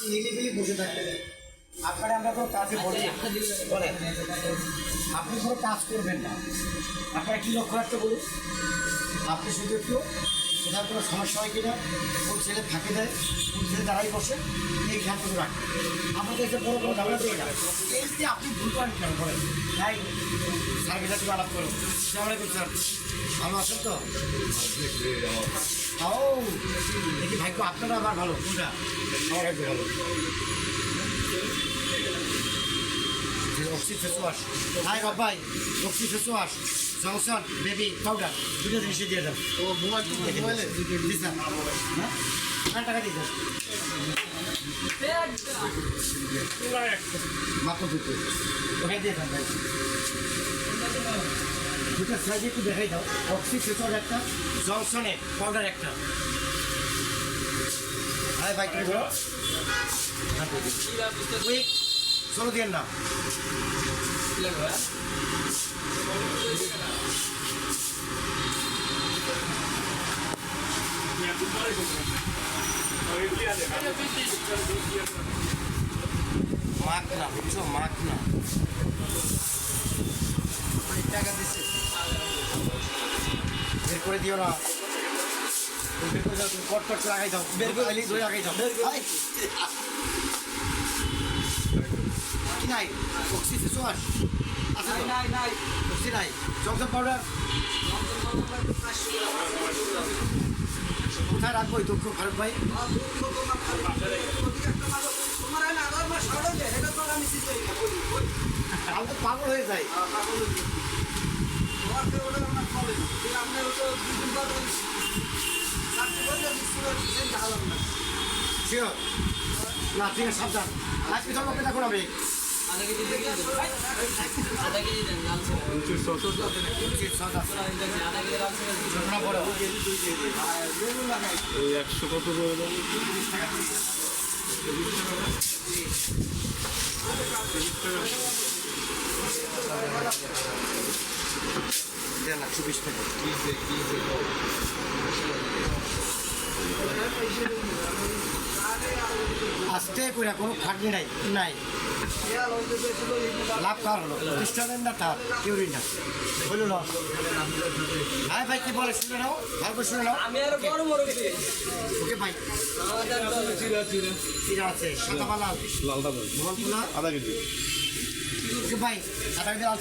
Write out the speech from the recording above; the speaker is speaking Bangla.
আপনি নিরিবিলি বসে থাকবেন আপনারা আমরা কোনো কাজে বলি আপনি কোনো কাজ করবেন না। আপনারা কী লক্ষ্য রাখতে বলুন? আপনি শুধু একটু কোথাও কোনো সমস্যা হয় কিনা, কোন ছেলে ফাঁকে দেয়, কোন ছেলে দাঁড়াই বসে, এই খেয়ালটুকু রাখবেন আমাদের এসে বড় কোনো ঝামেলা দিয়ে না এই যে আপনি ভুল করেন কেন? বলেন। তাই স্যারকে সাথে আলাপ করুন। সালাম আলাইকুম, স্যার। ভালো আছেন তো? ও দেখি ভাগ্য আপনারা আবার ভালো। কোনটা? আমার একটু ভালো। অক্সি ফেস ওয়াশ হাই বাবাই oxy face wash junction baby powder দুটো জিনিসই দিয়ে দেন। ও মোবাইল মোবাইলে? জি স্যার হ্যাঁ? টাকা দিয়ে মাত্র দুটো। ওখানে দিয়ে দেন ভাই। দুটো সাইজে একটু দেখাই দাও। অক্সি ফেস ওয়াশ একটা জংশনের পাউডার একটা। হাই ভাই তুমি বলো? হ্যাঁ উইক, চলো দিয়ে না মাখ না বুঝছ? মাখ না টাকা দিচ্ছে বের করে দিও না। বের করে দাও তুমি কট কট করে আগাই দাও। বের করে দিলি ধরে আগাই দাও। আই। কি নাই? অক্সি ফেস ওয়াশ আছে নাই নাই অক্সি নাই। জংশন পাউডার কোথায় রাখব এই দুঃখ খারাপ ভাই? আমি করি তো পাগল হয়ে যাই না ঠিক আছে সাবধান আজকে সব অপেক্ষা করো আমি দিয়ে দিন আধা কেজি দেন লাল ছেলে আধা কেজি লাল ছেলে ঘটনা বড় একশো কত করে দেবো দেড় লাখ চব্বিশ টাকা আস্তে করে কোনো খাটনি নাই নাই। লাভ কার হলো? খ্রিস্টানের না তার? কেউরই না। বলল না। হ্যাঁ ভাই কি বলে শুনে নাও ভালো করে শুনে নাও। আমি আরও বড় বড় খেয়ে ওকে ভাই। আছে সাদা বালাল। লালটা আধা কেজি। ওকে ভাই আধা কেজি লাল